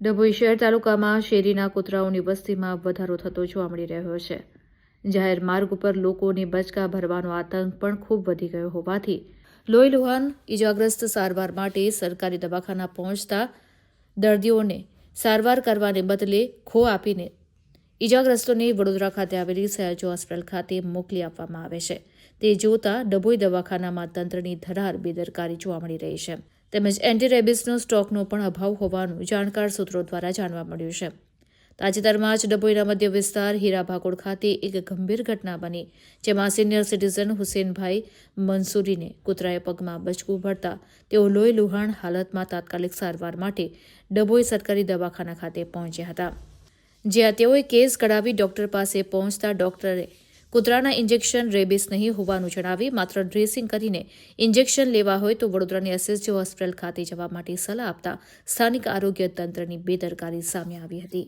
ડભોઈ શહેર તાલુકામાં શેરીના કૂતરાઓની વસ્તીમાં વધારો થતો જોવા મળી રહ્યો છે. જાહેર માર્ગ ઉપર લોકોની બચકા ભરવાનો આતંક પણ ખૂબ વધી ગયો હોવાથી લોહી લુહાન ઇજાગ્રસ્ત સારવાર માટે સરકારી દવાખાના પહોંચતા દર્દીઓને સારવાર કરવાને બદલે ખો આપીને ઇજાગ્રસ્તોને વડોદરા ખાતે આવેલી સયાજો હોસ્પિટલ ખાતે મોકલી આપવામાં આવે છે. તે જોતા ડભોઈ દવાખાનામાં તંત્રની ધરાર બેદરકારી જોવા મળી રહી છે. તેમજ એન્ટી રેબિસનો સ્ટોકનો પણ અભાવ હોવાનું જાણકાર સૂત્રો દ્વારા જાણવા મળ્યું છે. તાજેતરમાં જ ડભોઈના મધ્ય વિસ્તાર હીરા ખાતે એક ગંભીર ઘટના બની, જેમાં સિનિયર સિટીઝન હુસેનભાઈ મંસૂરીને કૂતરાએ પગમાં બચકું ભરતા તેઓ લોહી લુહાણ હાલતમાં તાત્કાલિક સારવાર માટે ડભોઈ સરકારી દવાખાના ખાતે પહોંચ્યા હતા. જ્યાં તેઓએ કેસ કઢાવી ડોક્ટર પાસે પહોંચતા ડોક્ટરે કૂતરાના ઇન્જેક્શન રેબીસ નહીં હોવાનું જણાવી માત્ર ડ્રેસિંગ કરીને ઇન્જેક્શન લેવા હોય તો વડોદરાની એસએસજી હોસ્પિટલ ખાતે જવા માટે સલાહ આપતા સ્થાનિક આરોગ્ય તંત્રની બેદરકારી સામે આવી હતી.